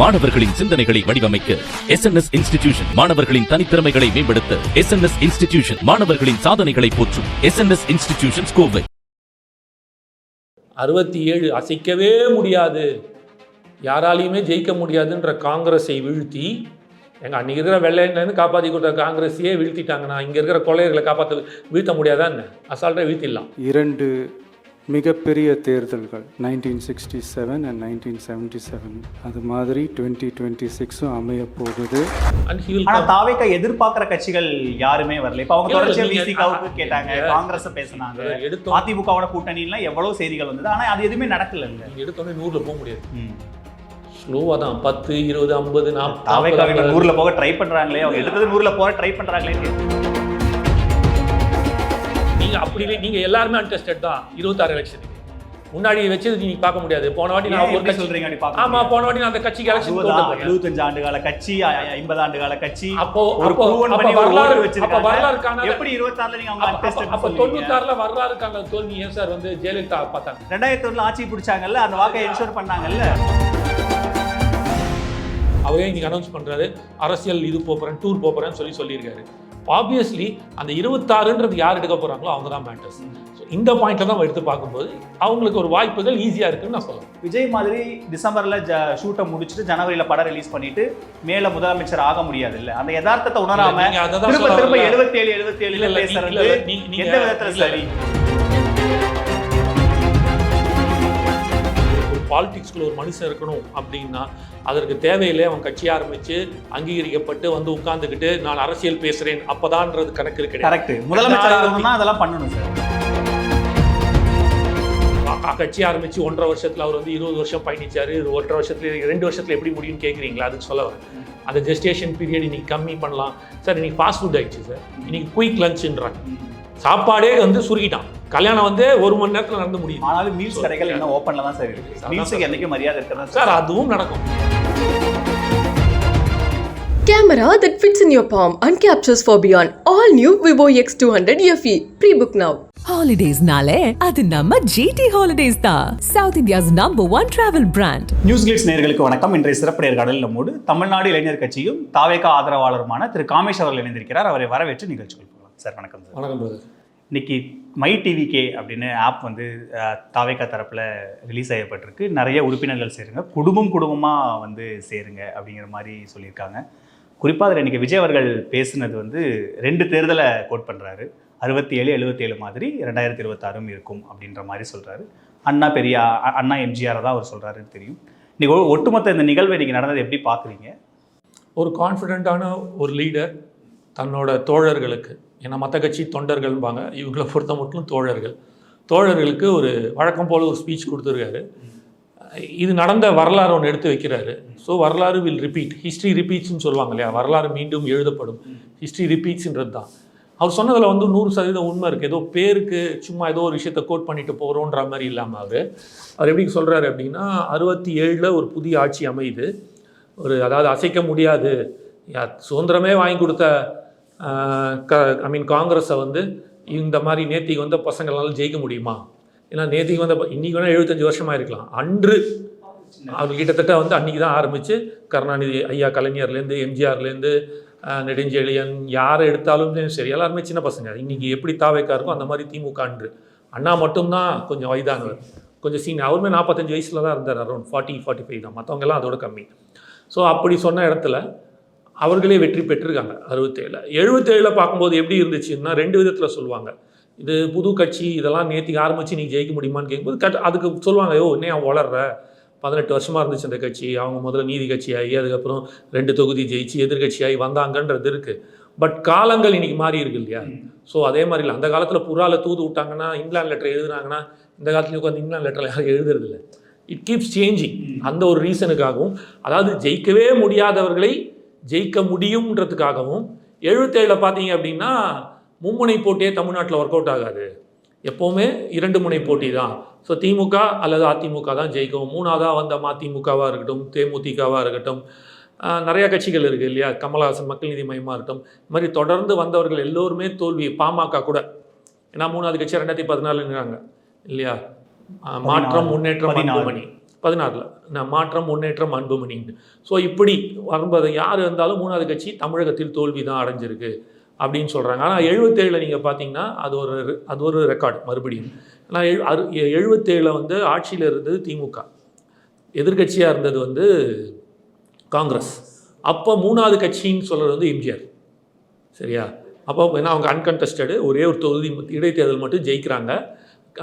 மாணவர்களின் சிந்தனைகளை வடிவமைக்க எஸ் என் எஸ் இன்ஸ்டிடியூஷன் மாணவர்களின் தனித்திறமைகளை மேம்படுத்த எஸ் என் எஸ் இன்ஸ்டிடியூஷன் மாணவர்களின் சாதனைகளை போற்றும் S N S institution Kovai அறுபத்தி ஏழு அசைக்கவே முடியாது. யாராலையுமே ஜெயிக்க முடியாதுன்ற காங்கிரஸை வீழ்த்தி எங்கள் அன்றைக்கி இருக்கிற வெள்ளையிலேருந்து காப்பாற்றி கொடுத்த காங்கிரஸையே வீழ்த்திட்டாங்கன்னா இங்கே இருக்கிற கொள்ளையர்களை காப்பாற்ற வீழ்த்த முடியாதா என்ன? அசால்ட்டாக வீழ்த்திடலாம். இரண்டு மிகப்பெரிய தேர்தல்கள் nineteen sixty seven and nineteen seventy seven அது மாதிரி டுவெண்ட்டி டுவெண்ட்டி சிக்ஸும் அமைய போகுது ஆனா தாவேக்கா எதிர்பார்க்கிற கட்சிகள் யாருமே வரல. இப்ப அவங்க இல்ல, தொடர்ச்சியா நீங்க- விசிகாவுக்கு கேட்டாங்க காங்கிரஸ் பேசினாங்க எடுத்தோம். அதிமுகவோட கூட்டணிலாம் எவ்வளவு செய்திகள் வந்தது? ஆனா அது எதுவுமே நடக்கல எடுத்தோடனே நூறில் போக முடியாது. ஸ்லோவாக தான். பத்து இருபது ஐம்பது தாவேக்கா நாற்பது நூறுல போக ட்ரை பண்றாங்களே. அவங்க எடுத்தது நூறுல போக ட்ரை பண்றாங்களே. நீங்கள் அப்படி இல்லை நீங்கள் எல்லாருமே அன்டெஸ்டட் தான். இருபத்தாறு எலெக்ஷனுக்கு முன்னாடி வச்சது நீங்க பார்க்க முடியாது. போன வாட்டி நான் ஒரு கட்சி சொல்றீங்க ஆமா போன வாட்டி நான் அந்த கட்சிக்கு எலெக்ஷன் போட்டு எழுபத்தஞ்சு ஆண்டு கால கட்சி ஐம்பது ஆண்டு கால கட்சி அப்போ ஒரு அப்ப பண்ணி வரலாறு ஓட்டு அப்ப வச்சிருக்காங்க. வரலாறு காணாத எப்படி இருபத்தாறுல நீங்க அவங்க அப்ப- அப்ப- untested அப்ப சொல்றீங்க? தொண்ணூத்தாறுல வரலாறு காணாத தோல்வி ஏன் சார் வந்து ஜெயலலிதா பார்த்தாங்க? ரெண்டாயிரத்தி ஒண்ணுல ஆட்சி பிடிச்சாங்கல்ல அந்த வாக்கை என்ஷூர் பண்ணாங்கல்ல? அவரே இன்னைக்கு அனௌன்ஸ் பண்றாரு. அரசியல் இது போறேன் டூர் போறேன்னு சொல்லி சொல்லியிருக்காரு. ஆப்வியஸ்லி அந்த இருபத்தாறுன்றது யார் எடுக்க போறாங்களோ அவங்க தான் மேட்டர்ஸ் இந்த பாயிண்ட்ல தான் எடுத்து பார்க்கும்போது அவங்களுக்கு ஒரு வாய்ப்புகள் ஈஸியா இருக்குன்னு நான் சொல்லுவேன் விஜய் மாதிரி டிசம்பர்ல ஷூட்டை முடிச்சுட்டு ஜனவரியில படம் ரிலீஸ் பண்ணிட்டு மேல முதலமைச்சர் ஆக முடியாது இல்ல அந்த யதார்த்தத்தை உணராம திரும்ப திரும்ப வரல. எழுபத்தி ஏழு எழுபத்தி இல்ல, ஏழுல இல்ல, பேசுறது எந்த விதத்துல சரி? பாலிடிக்ஸ்குள்ள ஒரு மனுஷன் இருக்கணும் அப்படின்னா அதற்கு தேவையில்லை அவன் கட்சி ஆரம்பிச்சு அங்கீகரிக்கப்பட்டு வந்து உட்கார்ந்துக்கிட்டு நான் அரசியல் பேசுறேன் அப்பதான்றது கணக்கு கிடையாது. கரெக்ட் முதலமைச்சர் அதெல்லாம் பண்ணணும் சார் கட்சி ஆரம்பிச்சு ஒன்றரை வருஷத்துல அவர் வந்து இருபது வருஷம் பயணிச்சாரு. இது ஒன்றரை வருஷத்துல ரெண்டு வருஷத்துல எப்படி முடியும்னு கேட்குறீங்களா அதுக்கு சொல்ல வரேன். அந்த ஜெஸ்டேஷன் பீரியட் இன்னைக்கு கம்மி பண்ணலாம். சார் இன்னைக்கு ஃபாஸ்ட் ஃபுட் ஆயிடுச்சு சார் இன்னைக்கு குயிக் லஞ்சுன்றாங்க சாப்பாடே வந்து சுருக்கிட்டான். கல்யாணம் வந்து ஒரு மணி நேரத்துல நடந்து முடியும் ஆனாலும் மீல்ஸ் கடைகள் இன்னும் ஓப்பன்ல தான் சார் இருக்கு. மீல்ஸுக்கு சார். என்னைக்கும் மரியாதை இருக்கிறதா சார் அதுவும் நடக்கும். Camera that fits in your palm and captures for beyond. All new Vivo X200 FE. Pre-book now. ஹாலிடேஸ்னாலே அது நம்ம ஜிடி ஹாலிடேஸ் தான் south India's number one travel brand news glitz நேயர்களுக்கு வணக்கம். இன்றைய சிறப்பு நேர்காணலில் நம்மோடு தமிழ்நாடு இளைஞர் கட்சியும் தாவேகா ஆதரவாளருமான திரு காமேஷ் அவர்கள் இணைந்திருக்கிறார். அவரை வரவேற்று நிகழ்ச்சிகள் போகலாம் சார் வணக்கம் சார் வணக்கம் பிரதர் இன்னைக்கு மை டிவிகே அப்படின்னு ஆப் வந்து தாவேக்கா தாவேகா தரப்பில் ரிலீஸ் ஆகப்பட்டிருக்கு நிறைய உறுப்பினர்கள் சேருங்க. குடும்பம் குடும்பமாக வந்து சேருங்க அப்படிங்கிற மாதிரி சொல்லியிருக்காங்க. குறிப்பாக அதில் இன்னைக்கு விஜய் அவர்கள் பேசுனது வந்து ரெண்டு தேர்தலை கோட் பண்ணுறாரு அறுபத்தி ஏழு எழுபத்தேழு மாதிரி ரெண்டாயிரத்தி இருபத்தாறும் இருக்கும் அப்படின்ற மாதிரி சொல்கிறாரு அண்ணா பெரிய அண்ணா எம்ஜிஆரை தான் அவர் சொல்கிறாருன்னு தெரியும். இன்றைக்கி ஒட்டுமொத்த இந்த நிகழ்வை நீங்கள் நடந்தது எப்படி பார்க்குறீங்க? ஒரு கான்ஃபிடென்ட்டான ஒரு லீடர் தன்னோட தோழர்களுக்கு ஏன்னா மற்ற கட்சி தொண்டர்கள்பாங்க. இவங்களை பொறுத்த மட்டும் தோழர்கள். தோழர்களுக்கு ஒரு வழக்கம் போல் ஒரு ஸ்பீச் கொடுத்துருக்காரு. இது நடந்த வரலாறு ஒன்று எடுத்து வைக்கிறாரு. ஸோ வரலாறு வில் ரிப்பீட் ஹிஸ்ட்ரி ரிப்பீட்ஸ்னு சொல்லுவாங்க இல்லையா? வரலாறு மீண்டும் எழுதப்படும். ஹிஸ்ட்ரி ரிப்பீட்ஸ்ன்றது தான். அவர் சொன்னதில் வந்து நூறு சதவீதம் உண்மை இருக்குது ஏதோ பேருக்கு சும்மா ஏதோ ஒரு விஷயத்தை கோட் பண்ணிட்டு போகிறோன்ற மாதிரி இல்லாமல் அவர். அவர் எப்படி சொல்கிறாரு அப்படின்னா அறுபத்தி ஏழில் ஒரு புதிய ஆட்சி அமையுது. ஒரு அதாவது அசைக்க முடியாது. யா- சுதந்திரமே வாங்கி கொடுத்த க ஐ மீன் காங்கிரஸை வந்து இந்த மாதிரி நேத்திக்கு வந்த பசங்களால ஜெயிக்க முடியுமா? ஏன்னா நேத்திக்கு வந்த இன்றைக்கி இன்னைக்கு வேணால் எழுபத்தஞ்சு வருஷமாக இருக்கலாம். அன்று அவர் கிட்டத்தட்ட வந்து அன்றைக்கி தான் ஆரம்பித்து கருணாநிதி ஐயா கலைஞர்லேருந்து எம்ஜிஆர்லேருந்து நெடுஞ்செழியன் யாரை எடுத்தாலும் சரி எல்லாருமே சின்ன பசங்க. இன்னைக்கு எப்படி தாவேக்கா இருக்கோ அந்த மாதிரி திமுக அன்று. அண்ணா மட்டும்தான் கொஞ்சம் வயதானவர். கொஞ்சம் சீனியர் அவருமே நாற்பத்தஞ்சு வயசில் தான் இருந்தார் அரௌண்ட். ஃபார்ட்டி ஃபார்ட்டி ஃபைவ் தான். மற்றவங்கெல்லாம் அதோட கம்மி. ஸோ அப்படி சொன்ன இடத்துல அவர்களே வெற்றி பெற்றிருக்காங்க. அறுபத்தேழில். எழுபத்தேழில் பார்க்கும்போது எப்படி இருந்துச்சுன்னா ரெண்டு விதத்தில் சொல்லுவாங்க. இது புது கட்சி இதெல்லாம் நேற்றுக்கு ஆரம்பித்து நீ ஜெயிக்க முடியுமான்னு கேட்கும்போது கட் அதுக்கு சொல்லுவாங்க யோ இன்னும் அவன் வளர்ற? பதினெட்டு வருஷமாக இருந்துச்சு அந்த கட்சி. அவங்க முதல்ல நீதி கட்சியாகி அதுக்கப்புறம் ரெண்டு தொகுதி ஜெயிச்சு எதிர்கட்சியாகி வந்தாங்கன்றது இருக்குது பட் காலங்கள் இன்னைக்கு மாறி இருக்கு இல்லையா? ஸோ அதே மாதிரி இல்லை. அந்த காலத்தில் புறால தூது விட்டாங்கன்னா இங்கிலாந்து லெட்டர் எழுதுனாங்கன்னா இந்த காலத்துலேயும் உட்காந்து இங்கிலாந்து லெட்டர் யாரும் எழுதுறதில்ல இட் கீப்ஸ் சேஞ்சிங் அந்த ஒரு ரீசனுக்காகவும் அதாவது ஜெயிக்கவே முடியாதவர்களை ஜெயிக்க முடியுன்றதுக்காகவும் எழுபத்தேழில் பார்த்தீங்க அப்படின்னா மும்முனை போட்டியே தமிழ்நாட்டில் ஒர்க் அவுட் ஆகாது. எப்போவுமே இரண்டு முனை போட்டி தான். ஸோ திமுக அல்லது அதிமுக தான் ஜெயிக்கும். மூணாவதாக வந்த மதிமுகவாக இருக்கட்டும் தேமுதிகவாக இருக்கட்டும் நிறைய கட்சிகள் இருக்குது இல்லையா? கமலஹாசன் மக்கள் நீதி மையமாக இருக்கட்டும். இந்த மாதிரி தொடர்ந்து வந்தவர்கள் எல்லோருமே தோல்வி பாமக கூட. ஏன்னா மூணாவது கட்சி ரெண்டாயிரத்தி பதினாலுங்கிறாங்க இல்லையா? மாற்றம் முன்னேற்றம் பதினாறு. பதினாறில் நான் மாற்றம் முன்னேற்றம் அன்புமணின்னு ஸோ இப்படி வரும்போது யார் இருந்தாலும் மூணாவது கட்சி தமிழகத்தில் தோல்வி தான் அடைஞ்சிருக்கு அப்படின்னு சொல்கிறாங்க ஆனால் எழுபத்தேழில் நீங்கள் பார்த்தீங்கன்னா அது ஒரு அது ஒரு ரெக்கார்டு மறுபடியும். ஆனால் எழு அறு எழுபத்தேழில் வந்து ஆட்சியில் இருந்தது திமுக. எதிர்க்கட்சியாக இருந்தது வந்து காங்கிரஸ். அப்போ மூணாவது கட்சின்னு சொல்கிறது வந்து எம்ஜிஆர். சரியா? அப்போ ஏன்னா அவங்க அன்கன்டெஸ்டடு ஒரே ஒரு தொகுதி இடைத்தேர்தல் மட்டும் ஜெயிக்கிறாங்க.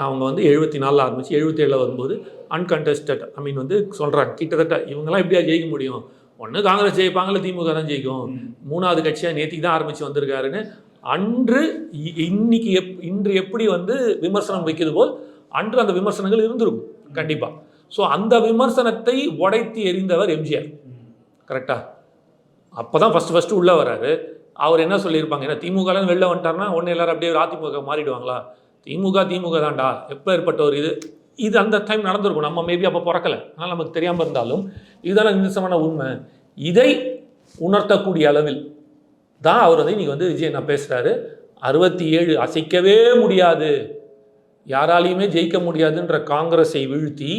அவங்க வந்து எழுபத்தி நாலில் ஆரம்பிச்சு எழுபத்தேழில் வரும்போது அன்கண்டஸ்டட் ஐ மீன் வந்து சொல்கிறாங்க கிட்டத்தட்ட இவங்கெல்லாம் எப்படியா ஜெயிக்க முடியும்? ஒன்று காங்கிரஸ் ஜெயிப்பாங்கல்ல திமுக தான் ஜெயிக்கும். மூணாவது கட்சியாக நேத்திக்கு தான் ஆரம்பித்து வந்திருக்காருன்னு அன்று இன்னைக்கு எப் இன்று எப்படி வந்து விமர்சனம் வைக்கிறது போல் அன்று அந்த விமர்சனங்கள் இருந்திருக்கும். கண்டிப்பாக ஸோ அந்த விமர்சனத்தை உடைத்து எறிந்தவர் எம்ஜிஆர். கரெக்டா? அப்போ தான் ஃபஸ்ட்டு ஃபஸ்ட்டு உள்ளே வராரு. அவர் என்ன சொல்லியிருப்பாங்க? ஏன்னா திமுகலாம் வெளில வந்துட்டார்னா ஒன்று எல்லாரும் அப்படியே அதிமுக மாறிடுவாங்களா? திமுக திமுக தான்டா. எப்போ ஏற்பட்ட ஒரு இது? இது அந்த டைம் நடந்திருக்கும். நம்ம மேபி அப்போ பிறக்கல. அதனால் நமக்கு தெரியாமல் இருந்தாலும் இதுதான் நிமிஷமான உண்மை. இதை உணர்த்தக்கூடிய அளவில் தான் அவர் வந்து இன்றைக்கி வந்து விஜய் நான் பேசுகிறாரு அறுபத்தி ஏழு அசைக்கவே முடியாது. யாராலையுமே ஜெயிக்க முடியாதுன்ற காங்கிரஸை வீழ்த்தி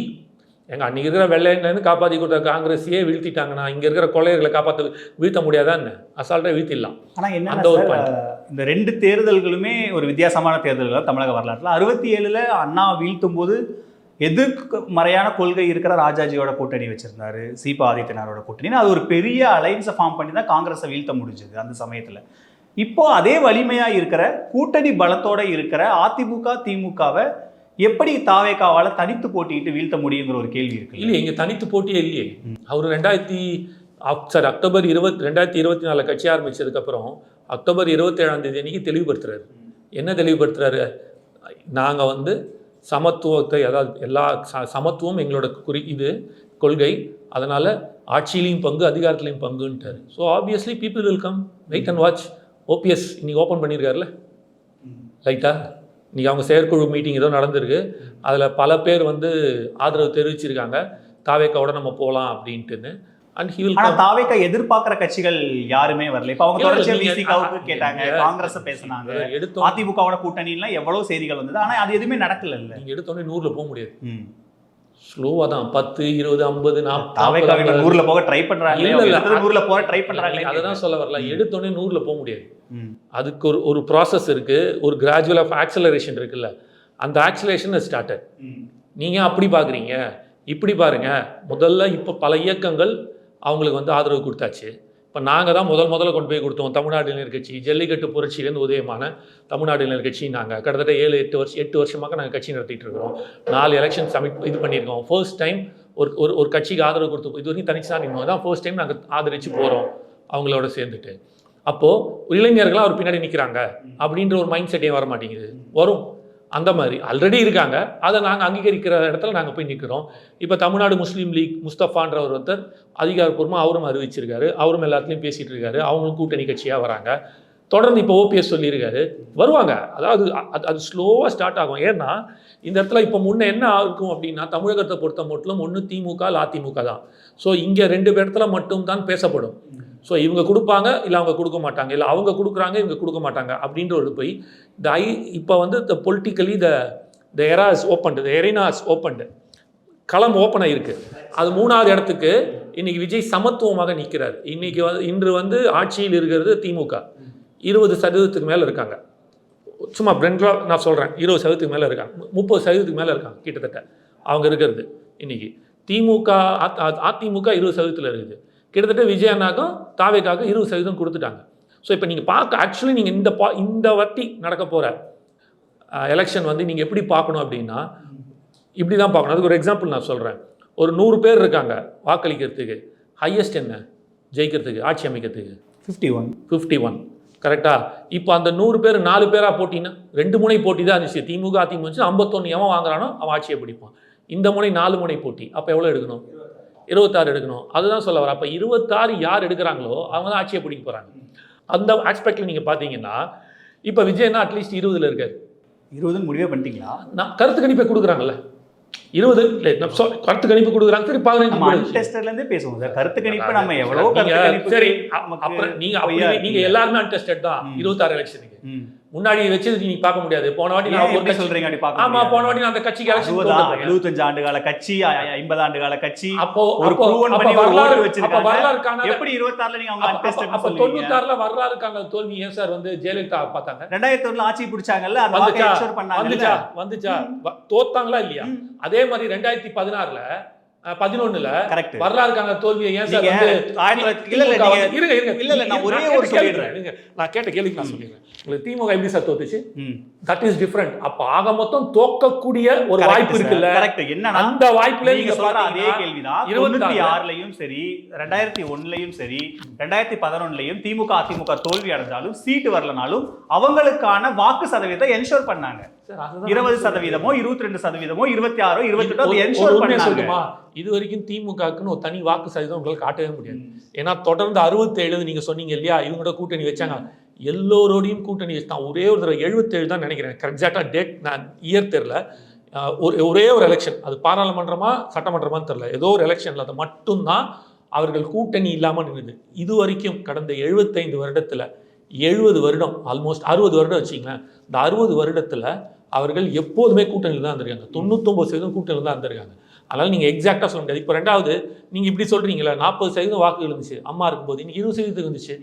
எங்க அன்றைக்கி இருக்கிற வெள்ளையிலேருந்து காப்பாற்றி கொடுத்த காங்கிரஸையே வீழ்த்திட்டாங்கன்னா இங்கே இருக்கிற கொள்ளையர்களை காப்பாற்ற வீழ்த்த முடியாதா என்ன? அசால்ட்டாக வீழ்த்திடலாம். ஆனா என்ன அந்த ஒரு இந்த ரெண்டு தேர்தல்களுமே ஒரு வித்தியாசமான தேர்தல்கள் தமிழக வரலாற்றில். அறுபத்தி ஏழுல அண்ணா வீழ்த்தும் போது எதிர்மறையான கொள்கை இருக்கிற ராஜாஜியோட கூட்டணி வச்சிருந்தாரு சீபா ஆதித்யநாதோட கூட்டணி. அது ஒரு பெரிய அலைன்ஸை ஃபார்ம் பண்ணி தான் காங்கிரஸை வீழ்த்த முடிஞ்சது அந்த சமயத்துல. இப்போ அதே வலிமையா இருக்கிற கூட்டணி பலத்தோட இருக்கிற அதிமுக திமுகவை எப்படி தாவேக்காவால தனித்து போட்டிட்டு வீழ்த்த முடியுங்கிற ஒரு கேள்வி இருக்கு. இல்லையே இங்கே தனித்து போட்டியே இல்லையே. அவர் ரெண்டாயிரத்தி சாரி அக்டோபர் இருபத் ரெண்டாயிரத்தி இருபத்தி நாலில் கட்சி ஆரம்பிச்சதுக்கப்புறம் அக்டோபர் இருபத்தேழாம் தேதி அன்னைக்கு தெளிவுபடுத்துறாரு. என்ன தெளிவுபடுத்துறாரு? நாங்கள் வந்து சமத்துவத்தை அதாவது எல்லா ச- சமத்துவம் எங்களோட குறி இது கொள்கை. அதனால் ஆட்சியிலையும் பங்கு அதிகாரத்துலையும் பங்குன்ட்டார். So obviously people will come wait and watch OPS இன்னைக்கு ஓப்பன் பண்ணியிருக்காருல்ல ரைட்டா இன்னைக்கு அவங்க செயற்குழு மீட்டிங் ஏதோ நடந்திருக்கு. அதில் பல பேர் வந்து ஆதரவு தெரிவிச்சிருக்காங்க. தாவேக்காவோட நம்ம போகலாம் அப்படின்ட்டுன்னு. அண்ட் ஹி வில் தாவேக்கா எதிர்பார்க்கிற கட்சிகள் யாருமே வரல. இப்ப அவங்க இல்ல, தொடர்ச்சியா நீங்க- விசிகாவுக்கு கேட்டாங்க காங்கிரஸ் பேசினாங்க. எடுத்தோம். அதிமுகவோட கூட்டணிலாம் எவ்வளவு செய்திகள் வந்தது. ஆனா அது எதுவுமே நடக்கல இல்ல. நீங்கள் எடுத்தோடனே நூறில் போக முடியாது. ஸ்லோவாக தான். பத்து இருபது ஐம்பது நாற்பது நூறுல போக ட்ரை பண்றாங்க இல்ல, இல்ல. நூறுல போக ட்ரை பண்றாங்க அதை தான் சொல்ல வரல. எடுத்தோடனே நூறில் போக முடியாது. அதுக்கு ஒரு ஒரு ப்ராசஸ் இருக்குது ஒரு கிராஜுவல் ஆஃப் ஆக்சலரேஷன் இருக்குல்ல. அந்த ஆக்சலேஷன் ஸ்டார்டட் நீங்கள் அப்படி பார்க்குறீங்க இப்படி பாருங்க. முதல்ல இப்போ பல இயக்கங்கள் அவங்களுக்கு வந்து ஆதரவு கொடுத்தாச்சு. இப்போ நாங்கள் தான் முதல் முதல்ல கொண்டு போய் கொடுத்தோம் தமிழ்நாடு இளைஞர் கட்சி. ஜல்லிக்கட்டு புரட்சியிலேருந்து உதயமான தமிழ்நாடு இளைஞர் கட்சி நாங்கள் கிட்டத்தட்ட ஏழு எட்டு வருஷம் எட்டு வருஷமாக நாங்கள் கட்சி நடத்திட்டு இருக்கிறோம். நாலு எலெக்ஷன் சமிட் இது பண்ணியிருக்கோம். ஃபர்ஸ்ட் டைம் ஒரு ஒரு ஒரு கட்சிக்கு ஆதரவு கொடுத்து இது வரைக்கும் தனிச்சு தான் இன்னும் தான் ஃபர்ஸ்ட் டைம் நாங்கள் ஆதரித்து போகிறோம் அவங்களோட சேர்ந்துட்டு. அப்போது இளைஞர்களாக அவர் பின்னாடி நிற்கிறாங்க அப்படின்ற ஒரு மைண்ட் செட்டே வர மாட்டேங்குது வரும். அந்த மாதிரி. ஆல்ரெடி இருக்காங்க. அதை நாங்கள் அங்கீகரிக்கிற இடத்துல நாங்கள் போய் நிற்கிறோம் இப்போ தமிழ்நாடு முஸ்லீம் லீக் முஸ்தஃபான்ற ஒரு ஒருத்தர் அதிகாரப்பூர்வமாக அவரும் அறிவிச்சிருக்காரு. அவரும் எல்லாத்துலேயும் பேசிகிட்டு இருக்காரு. அவங்களும் கூட்டணி கட்சியாக வராங்க. தொடர்ந்து இப்போ ஓபிஎஸ் சொல்லியிருக்காரு. வருவாங்க. அதாவது அது அது ஸ்லோவாக ஸ்டார்ட் ஆகும். ஏன்னா இந்த இடத்துல இப்போ முன்னே என்ன ஆகும் அப்படின்னா தமிழகத்தை பொறுத்த மட்டும் ஒன்று திமுக அதிமுக தான். ஸோ இங்கே ரெண்டு இடத்துல மட்டும் தான் பேசப்படும். ஸோ இவங்க கொடுப்பாங்க இல்லை அவங்க கொடுக்க மாட்டாங்க. இல்லை அவங்க கொடுக்குறாங்க இவங்க கொடுக்க மாட்டாங்க அப்படின்ற ஒரு போய் த ஐ இப்போ வந்து the politically the the arenas opened the arenas opened களம் ஓப்பன் ஆகிருக்கு அது மூணாவது இடத்துக்கு இன்னைக்கு விஜய் சமத்துவமாக நிற்கிறார் இன்னைக்கு வந்து இன்று வந்து ஆட்சியில் இருக்கிறது திமுக. இருபது சதவீதத்துக்கு மேலே இருக்காங்க. சும்மா பிரெண்டாக நான் சொல்கிறேன் இருபது சதவீதத்துக்கு மேலே இருக்காங்க. முப்பது சதவீதத்துக்கு மேலே இருக்காங்க கிட்டத்தட்ட அவங்க இருக்கிறது இன்னைக்கு. திமுக அதிமுக இருபது சதவீதத்தில் இருக்குது. கிட்டத்தட்ட விஜய் அண்ணாக்கும் தாவேக்காக இருபது சதவீதம் கொடுத்துட்டாங்க. ஸோ இப்போ நீங்கள் பார்க்க ஆக்சுவலி நீங்கள் இந்த பா இந்த வாட்டி நடக்க போகிற எலெக்ஷன் வந்து நீங்கள் எப்படி பார்க்கணும் அப்படின்னா இப்படி தான் பார்க்கணும். அதுக்கு ஒரு எக்ஸாம்பிள் நான் சொல்கிறேன் ஒரு நூறு பேர் இருக்காங்க வாக்களிக்கிறதுக்கு. ஹையஸ்ட் என்ன? ஜெயிக்கிறதுக்கு ஆட்சி அமைக்கிறதுக்கு. ஃபிஃப்டி ஒன் ஃபிஃப்டி ஒன் கரெக்டா இப்போ அந்த நூறு பேர் நாலு பேராக போட்டின்னா ரெண்டு முனை போட்டி தான் இருந்துச்சு. திமுக அதிமுக இருந்துச்சு. ஐம்பத்தொன்று எவன் வாங்குறானோ அவன் ஆட்சியை பிடிப்பான். இந்த முனை நாலு முனை போட்டி. அப்போ எவ்வளோ எடுக்கணும்? இருபத்தாறு எடுக்கணும். அதுதான் சொல்ல வர அப்போ இருபத்தாறு யார் எடுக்கிறாங்களோ அவங்க தான் ஆட்சியை பிடிக்க போகிறாங்க அந்த ஆஸ்பெக்டில் நீங்கள் பார்த்தீங்கன்னா இப்போ விஜய்னா அட்லீஸ்ட் இருபதுல இருக்காரு. இருபதுன்னு முடிவே பண்ணிட்டீங்களா? நான் கருத்து கணிப்பை கொடுக்குறாங்கல்ல. இருபது கருத்து கணிப்பு கொடுக்குறாங்க சரி பதினஞ்சு பேசுவோம். சார் கருத்து கணிப்பு நம்ம கணிப்பு சரி அப்புறம் நீங்க நீங்க எல்லாருமே அன்டெஸ்டட் தான். இருபத்தாறு எலெக்ஷனுக்கு. முன்னாடி வச்சது நீங்க பார்க்க முடியாது. போன வாட்டி நான் ஒரு சொல்றீங்க? அப்படி பார்க்க ஆமா? போன வாட்டி நான் அந்த கட்சிக்கு எலெக்ஷன் எழுபத்தஞ்சு ஆண்டு கால கட்சி ஐம்பது ஆண்டு கால கட்சி அப்போ ஒரு அப்போ பண்ணி வரலாறு வச்சிருக்காங்க. வரலாறு காணாத எப்படி இருபத்தாறுல நீங்க அவங்க அப்ப- அப்ப- untested அப்ப சொல்லுவீங்க? தொண்ணூத்தாறுல வரலாறு காணாத தோல்வி ஏன் சார் வந்து ஜெயலலிதா பார்த்தாங்க? ரெண்டாயிரத்தி ஒண்ணுல ஆட்சி பிடிச்சாங்கல்ல அந்த வாக்கை ensure பண்ணாங்கல்ல? வந்துச்சா? வந்துச்சா? தோத்தாங்களா இல்லையா? ம். அதே மாதிரி ரெண்டாயிரத்தி பதினாறுல பதினொன்னுல கரெக்ட் வரலாறு காணாத தோல்வியை ஏன் சார் இல்ல, இருங்க, இருங்க. நான் ஒரே சொல்லிடுறேன். நான் கேட்ட கேள்விக்கு நான் சொல்லிடுறேன் திமுக எப்படி சார் தோத்துச்சு. தட் இஸ் டிஃபரெண்ட் அப்ப ஆக மொத்தம் தோக்கக்கூடிய ஒரு வாய்ப்பு. இருக்குல்ல correct. என்னன்னா அந்த வாய்ப்புல நீங்க சொல்ற அதே கேள்விதான் இருபத்தி ஆறுலயும் சரி ரெண்டாயிரத்தி ஒண்ணுலயும் சரி ரெண்டாயிரத்தி பதினொன்னுலயும் திமுக அதிமுக தோல்வி அடைஞ்சாலும் சீட்டு வரலனாலும் அவங்களுக்கான வாக்கு சதவீதத்தை என்ஷோர் பண்ணாங்க இருபது சதவீதமோ இருபத்தி ரெண்டு சதவீதமோ இருபத்தி ஆறோ இருபத்தி இது வரைக்கும் திமுகக்குன்னு ஒரு தனி வாக்கு சதவீதம் உங்களுக்கு காட்டவே முடியாது. ஏன்னா தொடர்ந்து அறுபத்தேழு நீங்க சொன்னீங்க இல்லையா? இவங்களோட கூட்டணி வச்சாங்க. எல்லோரோடையும் கூட்டணி வச்சு நான் ஒரே ஒரு தடவை எழுபத்தேழு தான் நினைக்கிறேன். எக்ஸாக்டா டேட் நான் இயர் தெரில ஒரு ஒரே ஒரு எலெக்ஷன் அது பாராளுமன்றமா சட்டமன்றமான்னு தெரில ஏதோ ஒரு எலெக்ஷன்ல அது மட்டும்தான் அவர்கள் கூட்டணி இல்லாமல் நின்றுது இது வரைக்கும் கடந்த எழுபத்தைந்து வருடத்துல எழுபது வருடம் ஆல்மோஸ்ட் அறுபது வருடம் வச்சிங்களேன் இந்த அறுபது வருடத்துல அவர்கள் எப்போதுமே கூட்டணியில் தான் இருந்திருக்காங்க. தொண்ணூத்தொம்பது சதவீதம் கூட்டணியில் தான் இருந்திருக்காங்க. அதனால் நீங்கள் எக்ஸாக்டாக சொல்ல முடியாது. இப்போ ரெண்டாவது நீங்கள் இப்படி சொல்கிறீங்களா நாற்பது சதவீதம் வாக்குகள் இருந்துச்சு. அம்மா இருக்கும்போது இன்னைக்கு இருபது சதவீதத்துக்கு வந்துச்சு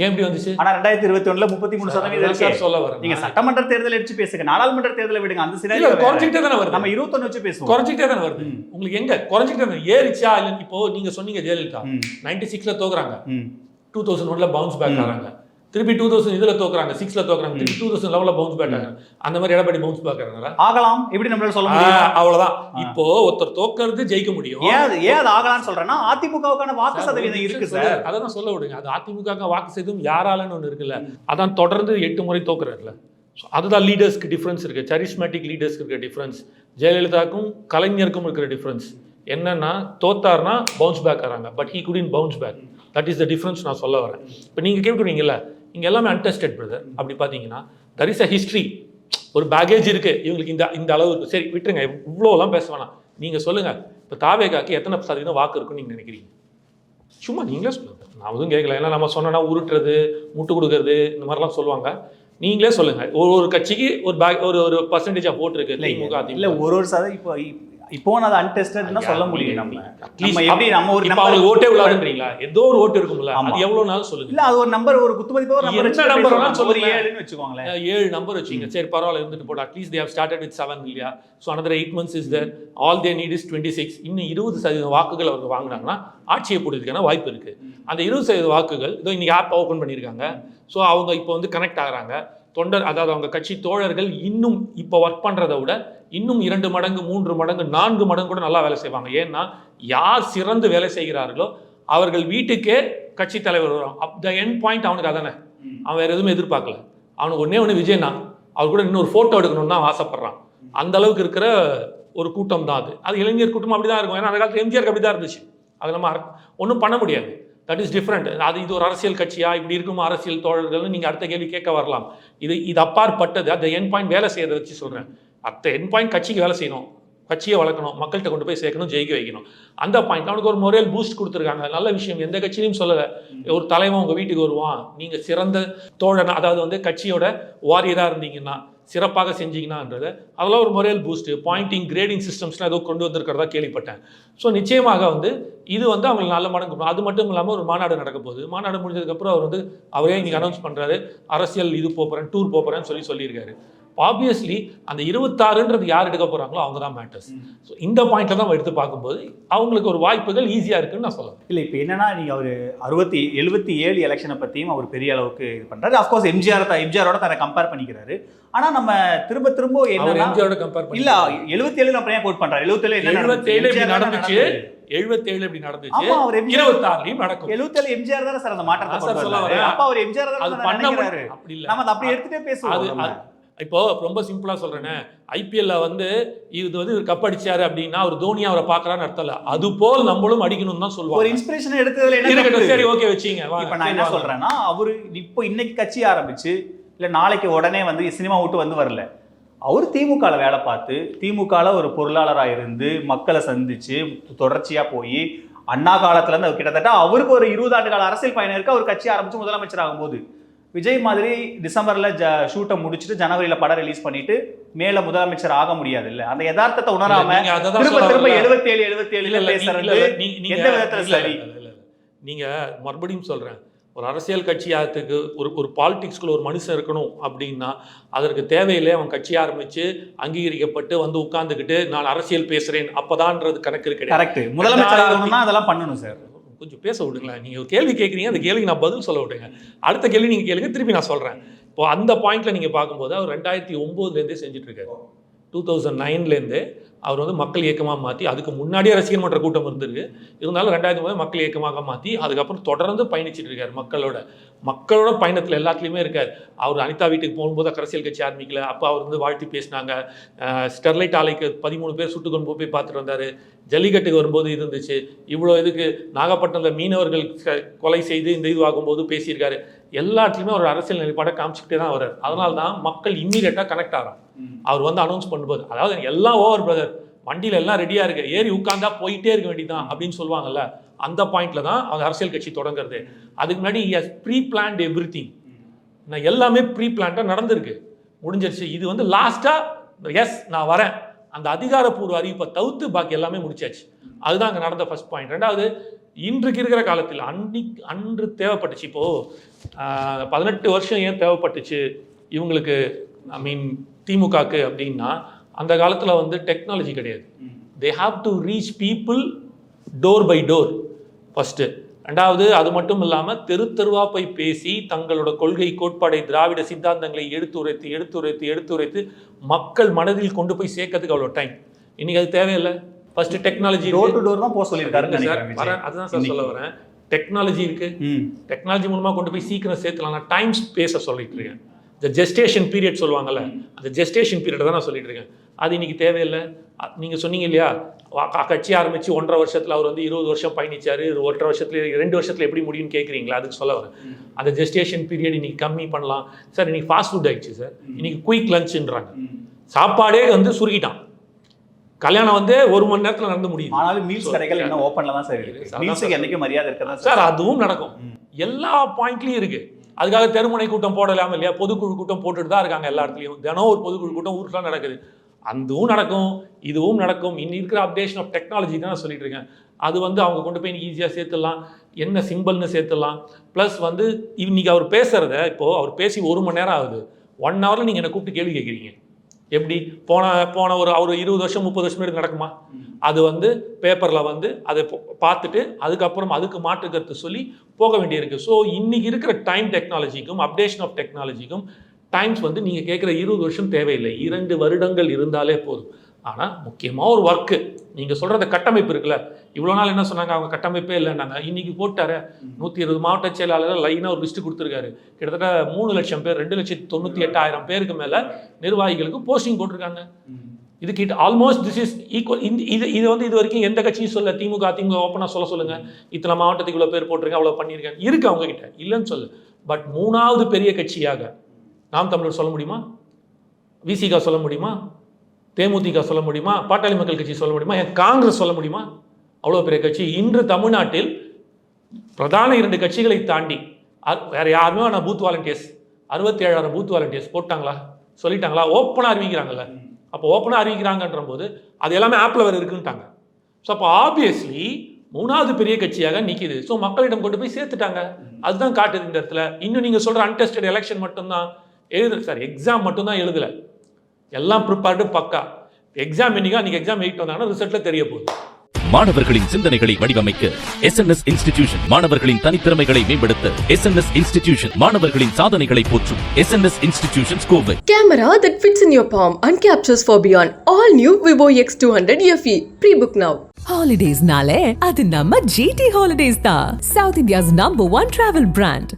ஏன் இப்படி வந்துச்சு? ஆனா ரெண்டாயிரத்தி இருபத்தி ஒண்ணுல முப்பத்தி மூணு சதவீதம் சொல்ல வரேன். நீங்க சட்டமன்ற தேர்தல் எடுத்து பேசுங்க. நாடாளுமன்ற தேர்தலை விடுங்க. அந்த சினாரியோ குறைஞ்சிக்கிட்டே தானே வருது. நம்ம இருபத்தொன்னு வச்சு பேசுவோம். குறைஞ்சிக்கிட்டே தானே வருது. உங்களுக்கு எங்க? குறைஞ்சிக்கிட்டே தானே ஏறிச்சா இல்லை இப்போ நீங்க சொன்னீங்க ஜெயலலிதா. நைன்டி சிக்ஸ்ல தோக்குறாங்க. டூ தௌசண்ட் ஒன்ல பவுன்ஸ் பேக். ஆகிறாங்க. திருப்பி டூ தௌசண்ட் இதுல தோக்குறாங்க சிக்ஸ்ல தோக்குறாங்க திருப்பி டூ தௌசண்ட் லெவலில் பவுன்ஸ் பேக் ஆகிறாங்க அந்த மாதிரி எடப்பாடி பவுன்ஸ் பேக் ஆகிறாங்களா ஆகலாம். எப்படி நம்மளால சொல்ல ஆ. இப்போ ஒருத்தர் தோக்கறது ஜெயிக்க முடியும். ஏன் அது ஏன் அது ஆகலாம்னு சொல்றேன்னா அதிமுகவுக்கான வாக்கு சதவீதம் இருக்கு சார். சொல்லுங்க. அதான் சொல்ல விடுங்க. அது அதிமுக வாக்கு செய்தும் யாராலன்னு ஒன்று இருக்குல்ல. அதான் தொடர்ந்து எட்டு முறை தோக்குறாருல So, அதுதான் லீடர்ஸ்க்கு டிஃப்ரென்ஸ் இருக்கு. சரிஸ்மேட்டிக் லீடர்ஸ்க்கு இருக்க டிஃப்ரென்ஸ் ஜெயலலிதாக்கும் கலைஞருக்கும் இருக்கிற டிஃப்ரென்ஸ் என்னன்னா தோத்தார்னா bounce back ஆறாங்க. But he couldn't bounce back that is the difference நான் சொல்ல வரேன். இப்போ நீங்கள் கேட்குறீங்கல்ல இங்கே எல்லாமே அன்டெஸ்டட் பிரதர் அப்படி பார்த்தீங்கன்னா தர் இஸ் அ ஹிஸ்ட்ரி ஒரு பேகேஜ் இருக்கு. இவங்களுக்கு இந்த இந்த அளவு இருக்கு சரி விட்டுருங்க. இவ்வளோலாம் பேச வேணாம். நீங்கள் சொல்லுங்க. இப்போ தாவேகாக்கு எத்தனை சதவீதம் வாக்கு இருக்குன்னு நீங்கள் நினைக்கிறீங்க? சும்மா நீங்களே சொல்லுங்க. நான் எதுவும் கேட்கல. ஏன்னா நம்ம சொன்னோன்னா உருட்டுறது முட்டு கொடுக்கறது இந்த மாதிரிலாம் சொல்லுவாங்க. நீங்களே சொல்லுங்க. ஒரு ஒரு கட்சிக்கு ஒரு பேக் ஒரு ஒரு பர்சன்டேஜ் ஆஃப் ஓட்டு இருக்கு. இல்ல ஒரு ஒரு சதவீதம் இப்போ இப்போ அது அன்டெஸ்டட்னா சொல்ல முடியும் நம்ம. நம்ம எப்படி நம்ம ஒரு number- அவங்களுக்கு ஓட்டே விழாதுன்றீங்களா ஏதோ ஒரு ஓட்டு இருக்கும்ல. அது எவ்வளவு நாள் சொல்லுங்க. இல்ல அது ஒரு நம்பர் ஒரு குத்துமதிப்பா ஒரு நம்பர் என்ன number வேணாலும் சொல்லுங்க. ஏழுன்னு வச்சுக்கோங்களேன். ஏழு நம்பர் வச்சுங்க சரி பரவாயில்ல இருந்துட்டு போட்டு at least they've started with seven இல்லையா? So another eight months is there all they need is twenty six இன்னும் இருபது சதவீதம் வாக்குகள் அவங்க வாங்கினாங்கன்னா ஆட்சியை போடுறதுக்கான வாய்ப்பு இருக்கு. அந்த இருபது சதவீத வாக்குகள் இதோ இன்னைக்கு ஆப் ஓப்பன் பண்ணியிருக்காங்க. ஸோ அவங்க இப்போ வந்து கனெக்ட் ஆகுறாங்க. தொண்டர் அதாவது அவங்க கட்சி தோழர்கள் இன்னும் இப்போ ஒர்க் பண்ணுறதை விட இன்னும் இரண்டு மடங்கு மூன்று மடங்கு நான்கு மடங்கு கூட நல்லா வேலை செய்வாங்க. ஏன்னா யார் சிறந்து வேலை செய்கிறார்களோ அவர்கள் வீட்டுக்கே கட்சி தலைவர் வரும் அப் த என் பாயிண்ட் அவனுக்கு அதானே? அவன் வேறு எதுவுமே எதிர்பார்க்கல. அவனுக்கு ஒன்றே ஒன்று விஜய் தான் அவர் கூட இன்னொரு ஃபோட்டோ எடுக்கணும்னு தான் ஆசைப்பட்றான். அந்த அளவுக்கு இருக்கிற ஒரு கூட்டம் தான் அது. அது இளைஞர் கூட்டம் அப்படி தான் இருக்கும். ஏன்னா அந்த காலத்தில் எம்ஜிஆருக்கு அப்படி தான் இருந்துச்சு. அது நம்ம ஒன்றும் பண்ண முடியாது. தட் இஸ் டிஃப்ரெண்ட் அது இது ஒரு அரசியல் கட்சியா? இப்படி இருக்கும் அரசியல் தோழர்கள்னு நீங்கள் அடுத்த கேள்வி கேட்க வரலாம். இது இது அப்பாற்பட்டது. அந்த என் பாயிண்ட் வேலை செய்யறதை வச்சு சொல்கிறேன் அத்த என் பாயிண்ட் கட்சிக்கு வேலை செய்யணும். கட்சியை வளர்க்கணும். மக்கள்கிட்ட கொண்டு போய் சேர்க்கணும் ஜெயிக்க வைக்கணும். அந்த பாயிண்ட் அவனுக்கு ஒரு முறையில் பூஸ்ட் கொடுத்துருக்காங்க. நல்ல விஷயம். எந்த கட்சியிலையும் சொல்லலை. ஒரு தலைவன் உங்கள் வீட்டுக்கு வருவான். நீங்கள் சிறந்த தோழன் அதாவது வந்து கட்சியோட வாரியராக இருந்தீங்கன்னா சிறப்பாக செஞ்சீங்கன்னான்றது அதெல்லாம் ஒரு முறையில் பூஸ்ட்டு பாயிண்டிங் கிரேடிங் சிஸ்டம்ஸ்லாம் ஏதோ கொண்டு வந்திருக்கிறதா கேள்விப்பட்டேன். ஸோ நிச்சயமாக வந்து இது வந்து அவங்களுக்கு நல்ல மடங்கு அது மட்டும் இல்லாமல் ஒரு மாநாடு நடக்க போகுது. மாநாடு முடிஞ்சதுக்கப்புறம் அவர் வந்து அவரே இன்னைக்கு அனௌன்ஸ் பண்ணுறாரு அரசியல் இது போகிறேன் டூர் போகிறேன்னு சொல்லி சொல்லியிருக்காரு. ஆப்வியஸ்லி அந்த இருபத்தாறுன்றது யார் எடுக்க போகிறாங்களோ அவங்க தான் மேட்டர்ஸ் ஸோ இந்த பாயிண்ட்டில் தான் எடுத்து பார்க்கும்போது அவங்களுக்கு ஒரு வாய்ப்புகள் ஈஸியாக இருக்குன்னு நான் சொல்லுவேன் இல்ல இப்போ என்னன்னா நீங்க அவர் அறுபத்தி எழுபத்தி ஏழு எலெக்ஷனை பத்தியும் அவர் பெரிய அளவுக்கு இது பண்றாரு. அஃப்கோர்ஸ் எம்ஜிஆர் தான் எம்ஜிஆரோட தன்னை கம்பேர் பண்ணிக்கிறாரு. ஆனா நம்ம திரும்ப திரும்ப என்னன்னா எம்ஜிஆரோட கம்பேர் இல்ல எழுபத்தி ஏழு அப்புறம் ஏன் கோட் ஏழு எழுபத்தேழு இப்படி நடந்துச்சு. எழுபத்தேழு இப்படி நடந்துச்சு. இருபத்தாறுலையும் நடக்கும். எழுபத்தி ஏழு எம்ஜிஆர் தானே சார் அந்த மாற்றத்தை சொல்ல. அப்ப அவர் எம்ஜிஆர் தானே பண்ண முடியும். அப்படி இல்ல. நம்ம அதை அப்படியே எடுத்துட்டே பேசுவோம் இப்போ ரொம்ப சிம்பிளா சொல்றேனே. ஐபிஎல்ல வந்து இது வந்து இவர் கப் அடிச்சாரு அப்படின்னா அவர் தோனி அவரை பாக்குறான்னு அர்த்தம் இல்ல. அது போல் நம்மளும் அடிக்கணும்னு தான் ஒரு சொல்லுவாங்க இன்ஸ்பிரேஷன் எடுத்ததுல என்ன? சரி ஓகே வச்சீங்க இப்ப நான் என்ன சொல்றேன்னா அவரு இப்போ இன்னைக்கு கட்சி ஆரம்பிச்சு இல்ல நாளைக்கு உடனே வந்து சினிமா விட்டு வந்து வரல. அவர் திமுகல வேலை பார்த்து திமுகல ஒரு பொருளாளராக இருந்து மக்களை சந்திச்சு தொடர்ச்சியா போய் அண்ணா காலத்துல இருந்து அவர் கிட்டத்தட்ட அவருக்கு ஒரு இருபது ஆண்டு கால அரசியல் பயணம் இருக்கு. அவர் கட்சி ஆரம்பிச்சு முதலமைச்சர் ஆகும்போது. விஜய் மாதிரி டிசம்பர்ல ஜ ஷூட்டை முடிச்சுட்டு ஜனவரியில படம் ரிலீஸ் பண்ணிட்டு மேல முதலமைச்சர் ஆக முடியாது இல்ல அந்த யதார்த்தத்தை உணராம திரும்ப திரும்ப. எழுபத்தி ஏழு எழுபத்தி இல்ல, ஏழு இல்ல, நீ- பேசுறது எந்த விதத்துல சரி? இல்ல, இல்ல, இல்ல. நீங்க மறுபடியும் சொல்றேன். ஒரு அரசியல் கட்சியாத்துக்கு ஒரு ஒரு பாலிடிக்ஸ்குள்ள ஒரு மனுஷன் இருக்கணும் அப்படின்னா அதற்கு தேவையில்லை. அவன் கட்சி ஆரம்பிச்சு அங்கீகரிக்கப்பட்டு வந்து உட்கார்ந்துக்கிட்டு நான் அரசியல் பேசுறேன். அப்பதான்றது கணக்கு கிடையாது. கரெக்ட் முதலமைச்சர் அதெல்லாம் பண்ணணும் சார் கொஞ்சம் பேச விடுங்களேன். நீங்கள் ஒரு கேள்வி கேட்குறீங்க அந்த கேள்விக்கு நான் பதில் சொல்ல விடுங்க. அடுத்த கேள்வி நீங்கள் கேளுங்க திருப்பி நான் சொல்கிறேன் இப்போ அந்த பாயிண்ட்ல நீங்கள் பார்க்கும்போது அவர் ரெண்டாயிரத்தி ஒம்போதுலேருந்தே செஞ்சுட்டு இருக்காரு. டூ தௌசண்ட் நைன்லேருந்து அவர் வந்து மக்கள் இயக்கமாக மாற்றி அதுக்கு முன்னாடியே ரசிகர் மன்ற கூட்டம் இருந்திருக்கு. இருந்தாலும் ரெண்டாயிரத்தி மூணு மக்கள் இயக்கமாக மாற்றி அதுக்கப்புறம் தொடர்ந்து பயணிச்சுட்டு இருக்கார் மக்களோட. மக்களோட பயணத்தில் எல்லாத்துலேயுமே இருக்கார். அவர் அனிதா வீட்டுக்கு போகும்போது அரசியல் கட்சி ஆரம்பிக்கல. அப்போ அவர் வந்து வாழ்த்து பேசினாங்க. ஸ்டெர்லைட் ஆலைக்கு பதிமூணு பேர் சுட்டு கொண்டு போய் பார்த்துட்டு வந்தார். ஜல்லிக்கட்டுக்கு வரும்போது இது இருந்துச்சு. இவ்வளோ இதுக்கு நாகப்பட்டினத்தில் மீனவர்கள் கொலை செய்து இந்த இதுவாகும் போது பேசியிருக்காரு. எல்லாத்துலேயுமே ஒரு அரசியல் நிலைப்பாடை காமிச்சிக்கிட்டே தான் வர்றார். அதனால தான் மக்கள் இம்மீடியட்டாக கனெக்ட் ஆகிறான் அவர் வந்து அனௌன்ஸ் பண்ணும்போது அதாவது எல்லாம் ஓவர் பிரதர் வண்டியில் எல்லாம் ரெடியாக இருக்கு. ஏறி உட்காந்தா போயிட்டே இருக்க வேண்டியதுதான் அப்படின்னு சொல்லுவாங்கல்ல அந்த பாயிண்ட்ல தான் அவங்க அரசியல் கட்சி தொடங்குறது. அதுக்கு முன்னாடி எஸ் ப்ரீ பிளான்ட் எவ்ரி திங் நான் எல்லாமே ப்ரீ பிளான்டாக நடந்திருக்கு. முடிஞ்சிருச்சு. இது வந்து லாஸ்ட்டாக எஸ் நான் வரேன். அந்த அதிகாரப்பூர்வ அறிவிப்பை தவிர்த்து பாக்கி எல்லாமே முடிச்சாச்சு. அதுதான் அங்கே நடந்த ஃபர்ஸ்ட் பாயிண்ட் ரெண்டாவது இன்றைக்கு இருக்கிற காலத்தில் அன்னைக்கு அன்று தேவைப்பட்டுச்சு. இப்போது பதினெட்டு வருஷம் ஏன் தேவைப்பட்டுச்சு? இவங்களுக்கு ஐ மீன் திமுகக்கு அப்படின்னா அந்த காலத்தில் வந்து டெக்னாலஜி கிடையாது. They have to reach people door by door first ரெண்டாவது அது மட்டும் இல்லாமல் தெரு தெருவா போய் பேசி தங்களோட கொள்கை கோட்பாடை திராவிட சித்தாந்தங்களை எடுத்துரைத்து எடுத்துரைத்து எடுத்துரைத்து மக்கள் மனதில் கொண்டு போய் சேர்க்கறதுக்கு அவ்வளோ டைம் இன்னைக்கு அது தேவையில்லை. First technology door to door தான் போக சொல்லியிருக்காருன்னு சார். அதுதான் சார் சொல்ல வரேன். டெக்னாலஜி இருக்கு. டெக்னாலஜி மூலமா கொண்டு போய் சீக்கிரம் சேர்த்துலாம் நான் டைம் ஸ்பேஸை சொல்லிட்டு இருக்கேன். இந்த ஜெஸ்டேஷன் பீரியட் சொல்லுவாங்கல்ல அந்த ஜெஸ்டேஷன் பீரியட் தான் நான் சொல்லிட்டு இருக்கேன். அது இன்னைக்கு தேவையில்லை. நீங்க சொன்னீங்க இல்லையா? கட்சி ஆரம்பிச்சு ஒன்றரை வருஷத்துல அவர் வந்து இருபது வருஷம் பயணிச்சாரு. ஒன்றரை வருஷத்துல ரெண்டு வருஷத்துல எப்படி முடியும்னு கேட்குறீங்களா அதுக்கு சொல்ல வரேன். அந்த ஜெஸ்டேஷன் பீரியட் இன்னைக்கு கம்மி பண்ணலாம். சார் இன்னைக்கு ஃபாஸ்ட் ஃபுட் ஆயிடுச்சு சார். இன்னைக்கு குயிக் லஞ்சுன்றாங்க சாப்பாடே வந்து சுருக்கிட்டான். கல்யாணம் வந்து ஒரு மணி நேரத்துல நடந்து முடியுது. ஆனாலும் மீல்ஸ் கடைகள் இன்னும் ஓப்பன்ல தான் சார் இருக்கு. மீல்ஸுக்கு. என்னைக்கு மரியாதை இருக்கதான் சார் அதுவும் நடக்கும். எல்லா பாயிண்ட்லயும் இருக்கு. அதுக்காக தெருமுனை கூட்டம் போடலாம இல்லையா? பொதுக்குழு கூட்டம் போட்டுட்டு தான் இருக்காங்க எல்லா இடத்துலையும். தினம் ஒரு பொதுக்குழு கூட்டம் ஊருக்குலாம் நடக்குது. அதுவும் நடக்கும். இதுவும் நடக்கும். இன்னி இருக்கிற அப்டேஷன் ஆஃப் டெக்னாலஜி தான் நான் சொல்லிட்டு இருக்கேன். அது வந்து அவங்க கொண்டு போய் ஈஸியாக சேர்த்துடலாம். என்ன சிம்பிள்னு சேர்த்துடலாம். ப்ளஸ் வந்து இன்னைக்கு அவர் பேசுறத இப்போ அவர் பேசி ஒரு மணி நேரம் ஆகுது. ஒன் ஹவரில் நீங்கள் என்னை கூப்பிட்டு கேள்வி கேட்குறீங்க. எப்படி? போன போன ஒரு ஒரு இருபது வருஷம் முப்பது வருஷம் எடுத்து நடக்குமா? அது வந்து பேப்பரில் வந்து அதை பார்த்துட்டு அதுக்கப்புறம் அதுக்கு மாற்று கருத்து சொல்லி போக வேண்டியிருக்கு. ஸோ இன்றைக்கி இருக்கிற டைம் டெக்னாலஜிக்கும் அப்டேஷன் ஆஃப் டெக்னாலஜிக்கும் டைம்ஸ் வந்து நீங்கள் கேட்குற இருபது வருஷம் தேவையில்லை. இரண்டு வருடங்கள் இருந்தாலே போதும். ஆனால் முக்கியமாக ஒரு ஒர்க்கு நீங்கள் சொல்கிற அந்த கட்டமைப்பு இருக்குல்ல. இவ்வளோ நாள் என்ன சொன்னாங்க? அவங்க கட்டமைப்பே இல்லைன்னாங்க. இன்னைக்கு போட்டாரு. நூற்றி இருபது மாவட்ட செயலாளர் லைனாக ஒரு லிஸ்ட்டு கொடுத்துருக்காரு. கிட்டத்தட்ட மூணு லட்சம் பேர் ரெண்டு லட்சத்தி தொண்ணூற்றி எட்டாயிரம் பேருக்கு மேலே நிர்வாகிகளுக்கு போஸ்டிங் போட்டிருக்காங்க. இது கிட்ட ஆல்மோஸ்ட் திஸ் இஸ் ஈக்குவல் இந்த இது இது வந்து இது வரைக்கும் எந்த கட்சியும் சொல்ல திமுக அதிமுக ஓப்பனாக சொல்ல சொல்லுங்க. இத்தனை மாவட்டத்துக்கு இவ்வளோ பேர் போட்டிருக்கேன் அவ்வளோ பண்ணியிருக்காங்க. இருக்கு அவங்க கிட்ட. இல்லைன்னு சொல்லு பட் மூணாவது பெரிய கட்சியாக நாம் தமிழர் சொல்ல முடியுமா? விசிகா சொல்ல முடியுமா? தேமுதிக சொல்ல முடியுமா? பாட்டாளி மக்கள் கட்சி சொல்ல முடியுமா? ஏன் காங்கிரஸ் சொல்ல முடியுமா? அவ்வளோ பெரிய கட்சி. இன்று தமிழ்நாட்டில் பிரதான இரண்டு கட்சிகளை தாண்டி அ- வேற யாருமே ஆனால் பூத் வாலண்டியர்ஸ் அறுபத்தி ஏழாயிரம் பூத் வாலண்டியர்ஸ் போட்டாங்களா? சொல்லிட்டாங்களா? ஓப்பனாக அறிவிக்கிறாங்கல்ல. அப்போ ஓப்பனாக அறிவிக்கிறாங்கன்ற போது அது எல்லாமே ஆப்பில் வேறு இருக்குன்ட்டாங்க. ஸோ அப்போ ஆப்வியஸ்லி மூணாவது பெரிய கட்சியாக நிற்கிது ஸோ மக்களிடம் கொண்டு போய் சேர்த்துட்டாங்க. அதுதான் காட்டுது இந்த இடத்துல. இன்னும் நீங்கள் சொல்கிற அன்டெஸ்டட் எலெக்ஷன் மட்டும்தான். எழுது சார் எக்ஸாம் மட்டும்தான் எழுதலை. எல்லாம் ப்ரிப்பேர்டு பக்கா எக்ஸாம் என்னைக்கா அன்றைக்கி எக்ஸாம் எயிட் வந்தாங்கன்னா ரிசல்ட்டில் தெரிய போகுது மாணவர்களின் சிந்தனைகளை வடிவமைக்க எஸ்என்எஸ் இன்ஸ்டிடியூஷன் மாணவர்களின் தனித்திறமைகளை மேம்படுத்த எஸ்என்எஸ் இன்ஸ்டிடியூஷன் மாணவர்களின் சாதனைகளை போற்றும் SNS institution Kovai Camera that fits in your palm and captures for beyond. All new Vivo X200 FE. Pre-book now. Holidays nale, அது நம்ம GT Holidays தான். South India's number one travel brand.